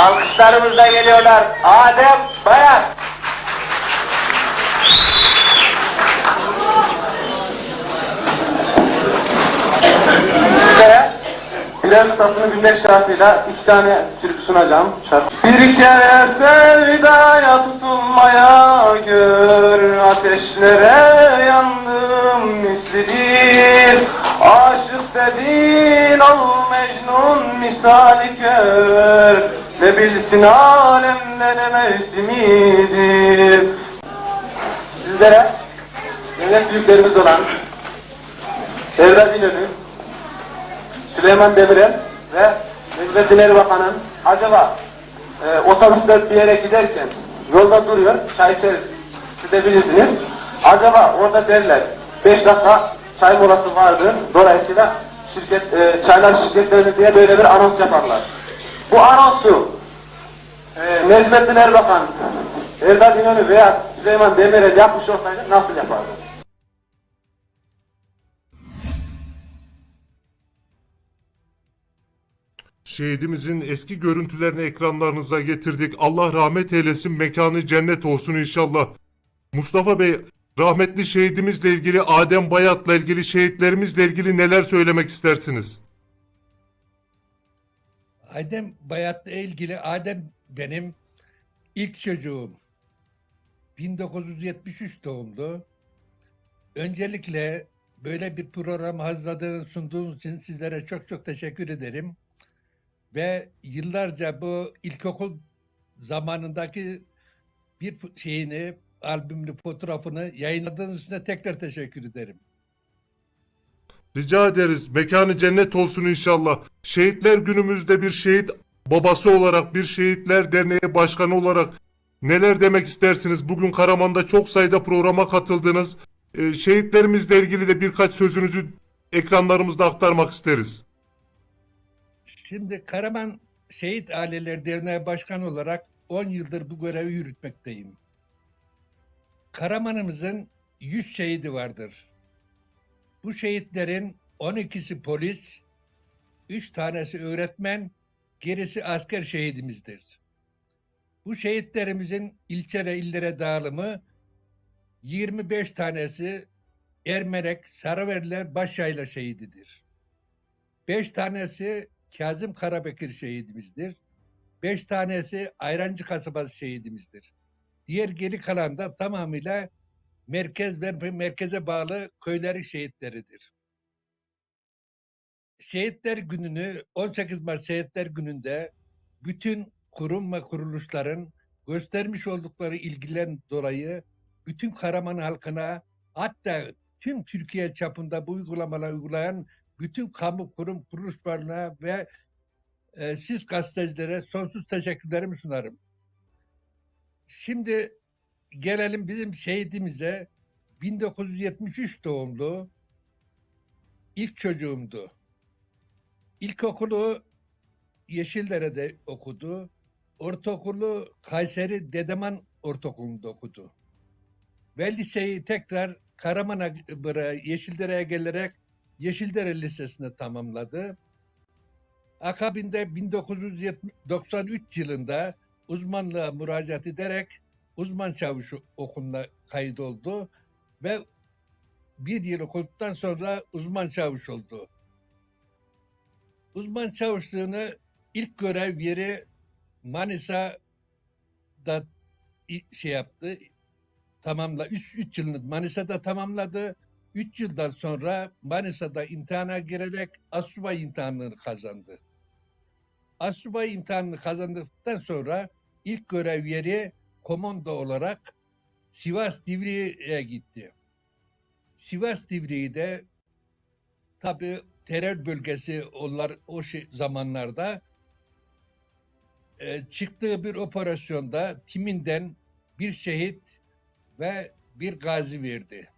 Alkışlarımızla geliyorlar. Adem Bayat. Sizlere Bilal Ustası'nın günler şarkıyla iki tane türkü sunacağım. Şarkı. Bir kere sevdaya tutulmaya gör ateşlere yandım mislidir. Aşık dedin ol Mecnun misali kör. Ne bilsin alemde ne mevsimidir. Sizlere devlet büyüklerimiz olan Devlet İnönü, Süleyman Demirel ve Necmettin Erbakan'ın acaba e, otobüsler bir yere giderken yolda duruyor, çay içeriz. Siz de bilirsiniz. Acaba orada derler 5 dakika çay molası vardı. Dolayısıyla şirket, e, çaylar şirketleri diye böyle bir anons yaparlar. Bu anonsu e, Necmettin Erbakan, Erdal İnönü veya Süleyman Demirel yapmış olsaydı nasıl yapardı? Şehidimizin eski görüntülerini ekranlarınıza getirdik. Allah rahmet eylesin, mekanı cennet olsun inşallah. Mustafa Bey, rahmetli şehidimizle ilgili, Adem Bayat'la ilgili, şehitlerimizle ilgili neler söylemek istersiniz? Adem Bayat'la ilgili Adem benim ilk çocuğum. 1973 doğumlu. Öncelikle böyle bir program hazırladığınız, sunduğunuz için sizlere çok çok teşekkür ederim. Ve yıllarca bu ilkokul zamanındaki bir şeyini, albümlü fotoğrafını yayınladığınız için tekrar teşekkür ederim. Rica ederiz. Mekanı cennet olsun inşallah. Şehitler günümüzde bir şehit babası olarak, bir şehitler derneği başkanı olarak neler demek istersiniz? Bugün Karaman'da çok sayıda programa katıldınız. Ee, şehitlerimizle ilgili de birkaç sözünüzü ekranlarımızda aktarmak isteriz. Şimdi Karaman Şehit Aileleri Derneği Başkanı olarak 10 yıldır bu görevi yürütmekteyim. Karaman'ımızın 100 şehidi vardır. Bu şehitlerin 12'si polis, 3 tanesi öğretmen, gerisi asker şehidimizdir. Bu şehitlerimizin ilçe ve illere dağılımı 25 tanesi Ermenek, Sarıverler, Başyayla şehididir. Beş tanesi Kazım Karabekir şehidimizdir. Beş tanesi Ayrancı kasabası şehidimizdir. Diğer geri kalan da tamamıyla merkez ve merkeze bağlı köylerin şehitleridir. Şehitler gününü 18 Mart Şehitler gününde bütün kurum ve kuruluşların göstermiş oldukları ilgilen dolayı bütün Karaman halkına hatta tüm Türkiye çapında bu uygulamaları uygulayan bütün kamu kurum kuruluşlarına ve e, siz gazetecilere sonsuz teşekkürlerimi sunarım. Şimdi gelelim bizim şehidimize 1973 doğumlu ilk çocuğumdu. İlkokulu Yeşildere'de okudu. Ortaokulu Kayseri Dedeman Ortaokulu'nda okudu. Ve liseyi tekrar Karaman'a Yeşildere'ye gelerek Yeşildere Lisesi'ni tamamladı. Akabinde 1993 yılında uzmanlığa müracaat ederek uzman çavuş okuluna kaydoldu ve bir yıl okuduktan sonra uzman çavuş oldu. Uzman çavuşluğunu ilk görev yeri Manisa'da şey yaptı. Tamamla 3 yılını Manisa'da tamamladı. 3 yıldan sonra Manisa'da imtihana girerek Asubay imtihanını kazandı. Asubay imtihanını kazandıktan sonra ilk görev yeri komando olarak Sivas Divriği'ye gitti. Sivas Divriği de tabi terör bölgesi onlar o şey, zamanlarda e, çıktığı bir operasyonda timinden bir şehit ve bir gazi verdi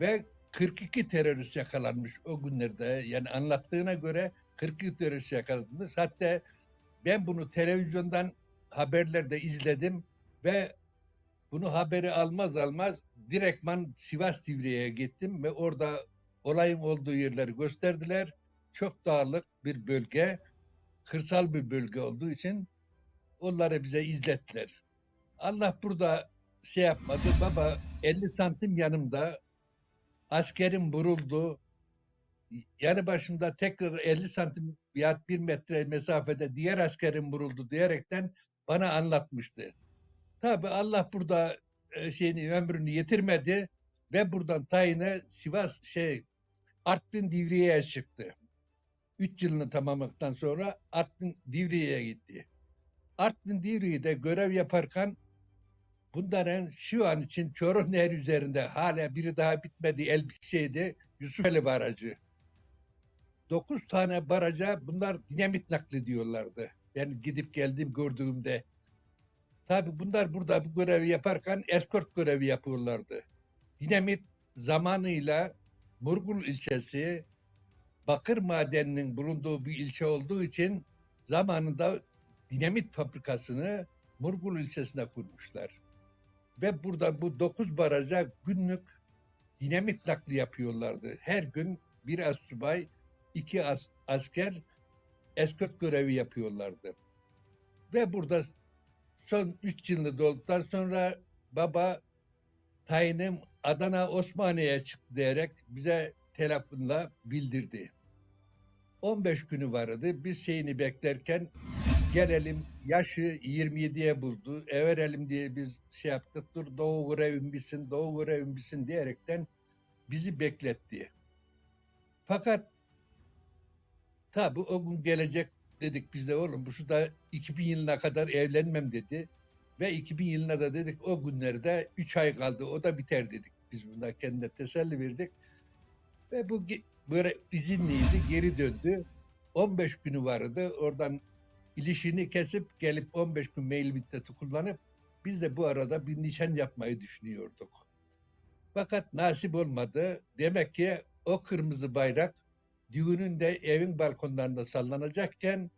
ve 42 terörist yakalanmış o günlerde. Yani anlattığına göre 42 terörist yakalanmış. Hatta ben bunu televizyondan haberlerde izledim ve bunu haberi almaz almaz direktman Sivas Tivri'ye gittim ve orada olayın olduğu yerleri gösterdiler. Çok dağlık bir bölge, kırsal bir bölge olduğu için onları bize izlettiler. Allah burada şey yapmadı. Baba 50 santim yanımda askerim vuruldu. Yanı başımda tekrar 50 santim ya 1 metre mesafede diğer askerim vuruldu diyerekten bana anlatmıştı. Tabi Allah burada e, şeyini ömrünü yetirmedi ve buradan tayine Sivas şey Artvin Divriye'ye çıktı. 3 yılını tamamladıktan sonra Artvin Divriye'ye gitti. Artvin Divriye'de görev yaparken bunların şu an için Çoruh Nehri üzerinde hala biri daha bitmedi el şeydi Yusufeli Barajı. 9 tane baraja bunlar dinamit naklediyorlardı. Ben gidip geldim gördüğümde. Tabi bunlar burada bu görevi yaparken eskort görevi yapıyorlardı. Dinamit zamanıyla Murgul ilçesi bakır madeninin bulunduğu bir ilçe olduğu için zamanında dinamit fabrikasını Murgul ilçesine kurmuşlar. Ve burada bu 9 baraja günlük dinamit nakli yapıyorlardı. Her gün bir asubay, iki as- asker eskort görevi yapıyorlardı. Ve burada son 3 yılını dolduktan sonra baba tayinim Adana Osmaniye'ye çıktı diyerek bize telefonla bildirdi. 15 günü vardı. Biz şeyini beklerken gelelim yaşı 27'ye buldu. Everelim diye biz şey yaptık. Dur doğu görevim bitsin, doğu görevim bitsin diyerekten bizi bekletti. Fakat tabi o gün gelecek dedik biz de oğlum bu şu da 2000 yılına kadar evlenmem dedi. Ve 2000 yılına da dedik o günlerde 3 ay kaldı o da biter dedik. Biz buna kendine teselli verdik. Ve bu böyle izinliydi geri döndü. 15 günü vardı oradan ilişini kesip gelip 15 gün mail middeti kullanıp biz de bu arada bir nişan yapmayı düşünüyorduk. Fakat nasip olmadı. Demek ki o kırmızı bayrak düğünün de evin balkonlarında sallanacakken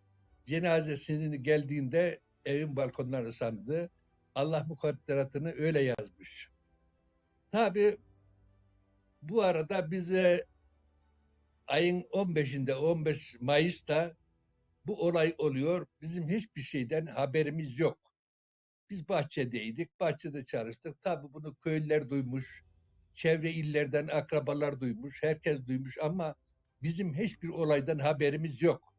cenazesinin geldiğinde evin balkonlarına sandı. Allah mukadderatını öyle yazmış. Tabi bu arada bize ayın 15'inde 15 Mayıs'ta bu olay oluyor. Bizim hiçbir şeyden haberimiz yok. Biz bahçedeydik, bahçede çalıştık. Tabi bunu köylüler duymuş, çevre illerden akrabalar duymuş, herkes duymuş ama bizim hiçbir olaydan haberimiz yok.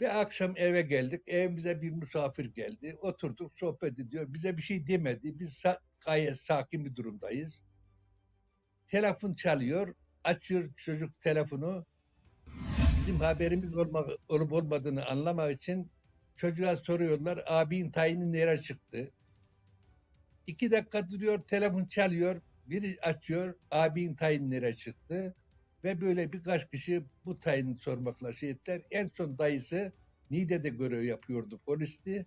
Ve akşam eve geldik. Evimize bir misafir geldi. Oturduk, sohbet ediyor. Bize bir şey demedi. Biz gayet sakin bir durumdayız. Telefon çalıyor. Açıyor çocuk telefonu. Bizim haberimiz olma, olup olmadığını anlamak için çocuğa soruyorlar. Abin tayini nereye çıktı? İki dakika duruyor. Telefon çalıyor. Biri açıyor. Abin tayini nereye çıktı? Ve böyle birkaç kişi bu tayini sormakla şey ettiler. En son dayısı Niğde'de görev yapıyordu polisti.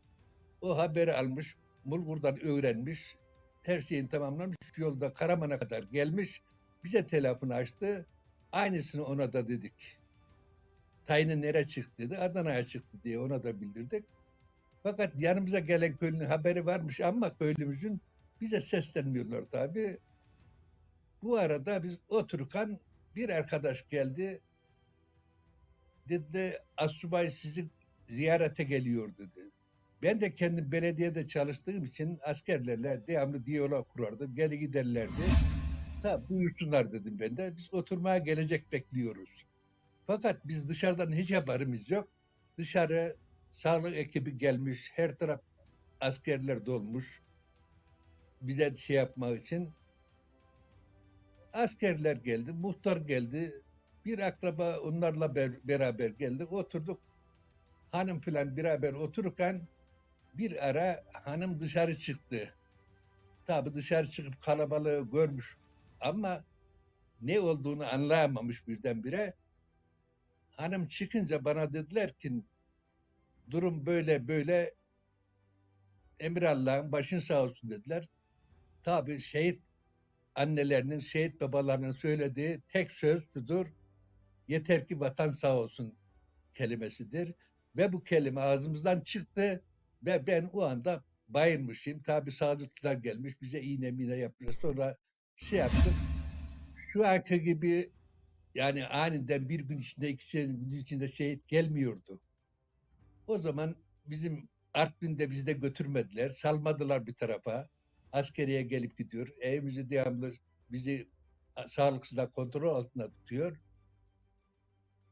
O haberi almış, Mulgur'dan öğrenmiş. Her şeyin tamamlamış. Yolda Karaman'a kadar gelmiş. Bize telefonu açtı. Aynısını ona da dedik. Tayini nereye çıktı dedi. Adana'ya çıktı diye ona da bildirdik. Fakat yanımıza gelen köylünün haberi varmış ama köylümüzün bize seslenmiyorlar tabii. Bu arada biz otururken bir arkadaş geldi. Dedi Asubay sizi ziyarete geliyor dedi. Ben de kendim belediyede çalıştığım için askerlerle devamlı diyalog kurardım. Geli giderlerdi. Ha buyursunlar dedim ben de. Biz oturmaya gelecek bekliyoruz. Fakat biz dışarıdan hiç haberimiz yok. Dışarı sağlık ekibi gelmiş. Her taraf askerler dolmuş. Bize şey yapmak için askerler geldi, muhtar geldi, bir akraba onlarla ber- beraber geldik, oturduk. Hanım filan beraber otururken bir ara hanım dışarı çıktı. Tabi dışarı çıkıp kalabalığı görmüş ama ne olduğunu anlayamamış birdenbire. Hanım çıkınca bana dediler ki durum böyle böyle Emir Allah'ın başın sağ olsun dediler. Tabi şehit annelerinin, şehit babalarının söylediği tek söz şudur. Yeter ki vatan sağ olsun kelimesidir. Ve bu kelime ağzımızdan çıktı ve ben o anda bayılmışım. Tabi sağlıkçılar gelmiş bize iğne mine yapıyor. Sonra şey yaptık. Şu anki gibi yani aniden bir gün içinde iki gün içinde şehit gelmiyordu. O zaman bizim Artvin'de bizi de götürmediler. Salmadılar bir tarafa. Askeriye gelip gidiyor. Evimizi devamlı bizi sağlıksızlar kontrol altında tutuyor.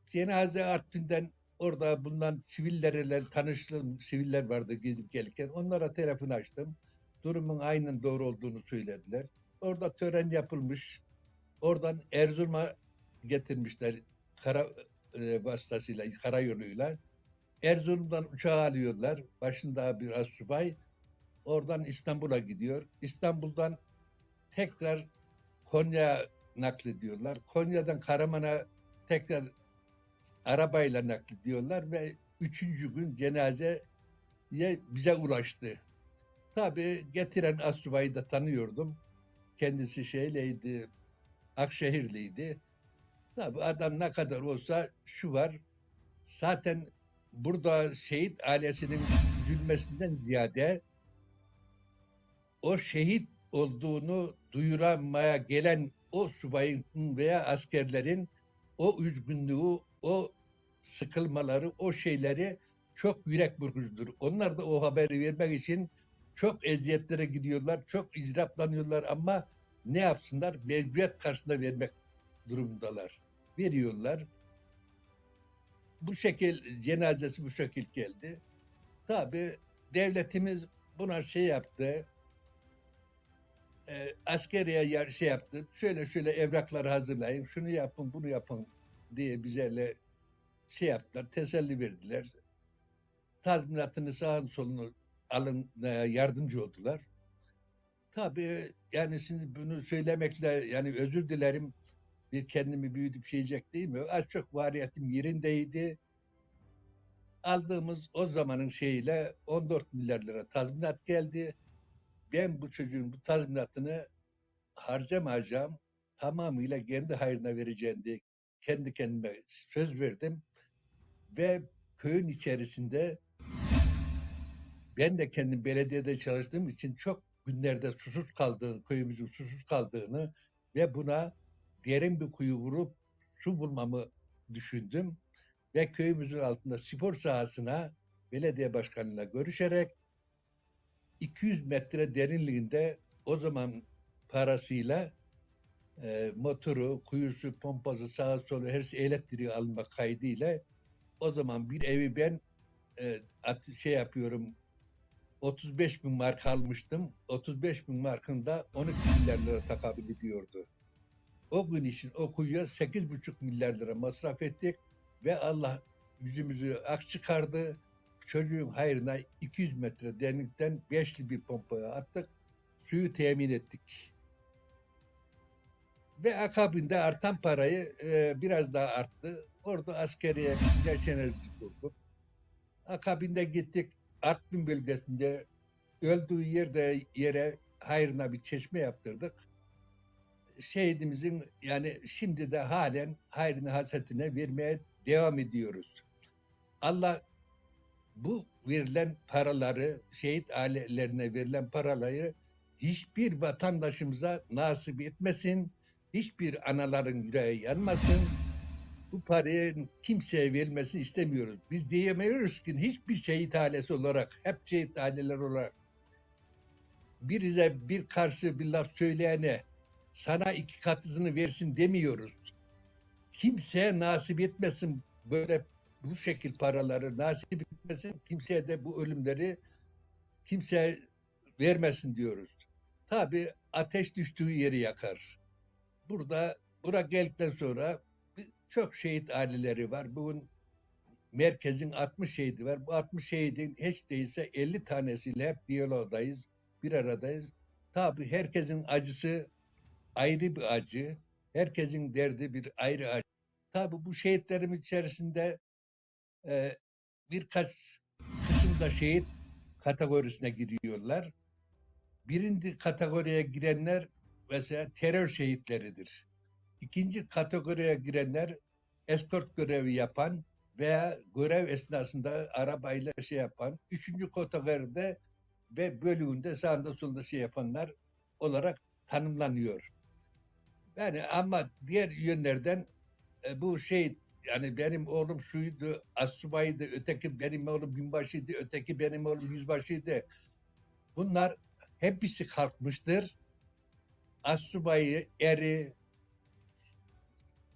Cenaze Artvin'den orada bulunan sivillerle tanıştığım siviller vardı gidip gelirken. Onlara telefon açtım. Durumun aynen doğru olduğunu söylediler. Orada tören yapılmış. Oradan Erzurum'a getirmişler kara e, vasıtasıyla, karayoluyla. Erzurum'dan uçağı alıyorlar. Başında bir asubay. Oradan İstanbul'a gidiyor. İstanbul'dan tekrar Konya naklediyorlar. Konya'dan Karaman'a tekrar arabayla naklediyorlar ve üçüncü gün cenaze bize ulaştı. Tabii getiren asubayı da tanıyordum. Kendisi şeyleydi, Akşehirliydi. Tabii adam ne kadar olsa şu var. Zaten burada şehit ailesinin üzülmesinden ziyade o şehit olduğunu duyuramaya gelen o subayın veya askerlerin o üzgünlüğü, o sıkılmaları, o şeyleri çok yürek burkucudur. Onlar da o haberi vermek için çok eziyetlere gidiyorlar, çok izraplanıyorlar ama ne yapsınlar? Mecburiyet karşısında vermek durumundalar. Veriyorlar. Bu şekil cenazesi bu şekil geldi. Tabi devletimiz buna şey yaptı. E, askeriye yer- şey yaptı. Şöyle şöyle evrakları hazırlayın. Şunu yapın, bunu yapın diye bize şey yaptılar. Teselli verdiler. Tazminatını sağın solunu alınmaya yardımcı oldular. Tabii yani şimdi bunu söylemekle yani özür dilerim bir kendimi büyütüp şeyecek değil mi? Az çok variyetim yerindeydi. Aldığımız o zamanın şeyiyle 14 milyar lira tazminat geldi. Ben bu çocuğun bu tazminatını harcamayacağım. Tamamıyla kendi hayrına vereceğim diye kendi kendime söz verdim. Ve köyün içerisinde ben de kendim belediyede çalıştığım için çok günlerde susuz kaldığını, köyümüzün susuz kaldığını ve buna derin bir kuyu vurup su bulmamı düşündüm. Ve köyümüzün altında spor sahasına belediye başkanıyla görüşerek 200 metre derinliğinde o zaman parasıyla e, motoru, kuyusu, pompası, sağa sola her şey elektriği almak kaydıyla o zaman bir evi ben e, şey yapıyorum 35 bin mark almıştım. 35 bin markın da 12 milyar lira takabül ediyordu. O gün için o kuyuya 8,5 milyar lira masraf ettik ve Allah yüzümüzü ak çıkardı. Çocuğun hayrına 200 metre derinlikten beşli bir pompaya attık. Suyu temin ettik. Ve akabinde artan parayı e, biraz daha arttı. Orada askeriye güneş enerjisi kurduk. Akabinde gittik Artvin bölgesinde öldüğü yerde yere hayrına bir çeşme yaptırdık. Şehidimizin yani şimdi de halen hayrını hasetine vermeye devam ediyoruz. Allah bu verilen paraları, şehit ailelerine verilen paraları hiçbir vatandaşımıza nasip etmesin. Hiçbir anaların yüreği yanmasın. Bu parayı kimseye verilmesini istemiyoruz. Biz diyemiyoruz ki hiçbir şehit ailesi olarak, hep şehit aileler olarak birize bir karşı bir laf söyleyene sana iki katısını versin demiyoruz. Kimseye nasip etmesin böyle bu şekil paraları nasip etmesin. Kimseye de bu ölümleri kimseye vermesin diyoruz. Tabi ateş düştüğü yeri yakar. Burada bura geldikten sonra çok şehit aileleri var. Bugün merkezin 60 şehidi var. Bu 60 şehidin hiç değilse 50 tanesiyle hep diyalogdayız, bir aradayız. Tabi herkesin acısı ayrı bir acı. Herkesin derdi bir ayrı acı. Tabi bu şehitlerim içerisinde e, birkaç kısımda şehit kategorisine giriyorlar. Birinci kategoriye girenler mesela terör şehitleridir. İkinci kategoriye girenler eskort görevi yapan veya görev esnasında arabayla şey yapan. Üçüncü kategoride ve bölüğünde sağında solunda şey yapanlar olarak tanımlanıyor. Yani ama diğer yönlerden e, bu şehit yani benim oğlum şuydu, asubaydı, öteki benim oğlum binbaşıydı, öteki benim oğlum yüzbaşıydı. Bunlar hepsi kalkmıştır. Asubayı, eri,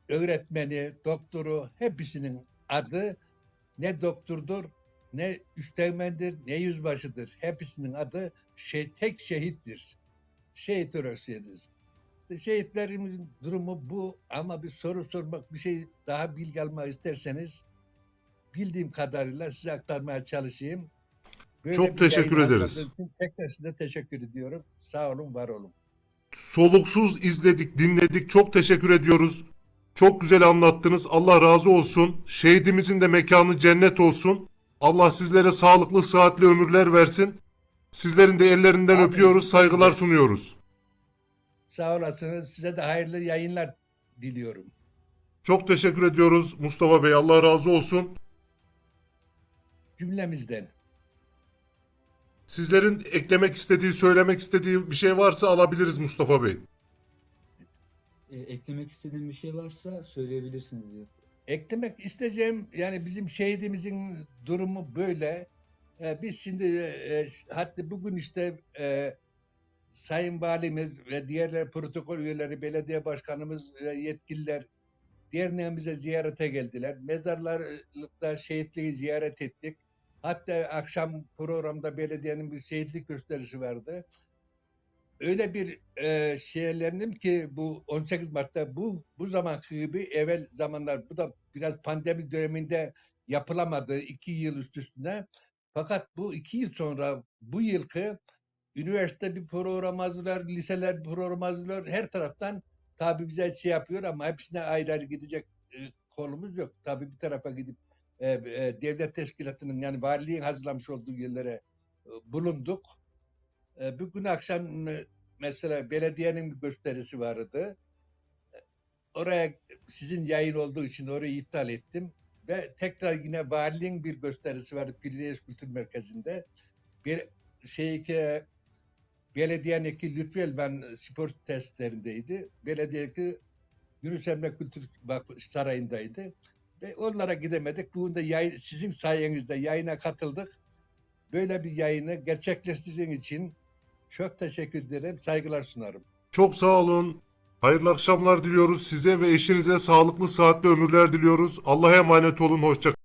öğretmeni, doktoru hepsinin adı ne doktordur, ne üsteğmendir, ne yüzbaşıdır. Hepsinin adı şey, tek şehittir. Şehit öröksüdür. İşte şehitlerimizin durumu bu ama bir soru sormak, bir şey daha bilgi almak isterseniz bildiğim kadarıyla size aktarmaya çalışayım. Böyle Çok teşekkür ederiz. Tekrar size teşekkür ediyorum. Sağ olun, var olun. Soluksuz izledik, dinledik. Çok teşekkür ediyoruz. Çok güzel anlattınız. Allah razı olsun. Şehidimizin de mekanı cennet olsun. Allah sizlere sağlıklı, sıhhatli ömürler versin. Sizlerin de ellerinden Amin. öpüyoruz, saygılar sunuyoruz. Sağ olasınız. Size de hayırlı yayınlar diliyorum. Çok teşekkür ediyoruz Mustafa Bey. Allah razı olsun. Cümlemizden. Sizlerin eklemek istediği, söylemek istediği bir şey varsa alabiliriz Mustafa Bey. E, eklemek istediğin bir şey varsa söyleyebilirsiniz diyor. Eklemek isteyeceğim yani bizim şehidimizin durumu böyle. Ee, biz şimdi e, hatta bugün işte e, Sayın Valimiz ve diğer protokol üyeleri, belediye başkanımız ve yetkililer derneğimize ziyarete geldiler. Mezarlıkta şehitliği ziyaret ettik. Hatta akşam programda belediyenin bir şehitlik gösterisi vardı. Öyle bir e, şeylendim ki bu 18 Mart'ta bu bu zaman gibi evvel zamanlar bu da biraz pandemi döneminde yapılamadı iki yıl üst üstüne. Fakat bu iki yıl sonra bu yılki üniversite bir program hazırlar, liseler bir program hazırlar. Her taraftan tabi bize şey yapıyor ama hepsine ayrı ayrı gidecek e, kolumuz yok. Tabi bir tarafa gidip e, e, devlet teşkilatının yani valiliğin hazırlamış olduğu yerlere e, bulunduk. E, bugün akşam e, mesela belediyenin bir gösterisi vardı. E, Oraya sizin yayın olduğu için orayı iptal ettim. Ve tekrar yine valiliğin bir gösterisi vardı Pirineyes Kültür Merkezi'nde. Bir şey ki belediyeninki Lütfü Elvan spor testlerindeydi. Belediyeki Yunus Emre Kültür Sarayı'ndaydı. Ve onlara gidemedik. Bugün de yayın, sizin sayenizde yayına katıldık. Böyle bir yayını gerçekleştirdiğiniz için çok teşekkür ederim. Saygılar sunarım. Çok sağ olun. Hayırlı akşamlar diliyoruz. Size ve eşinize sağlıklı, sıhhatli ömürler diliyoruz. Allah'a emanet olun. Hoşça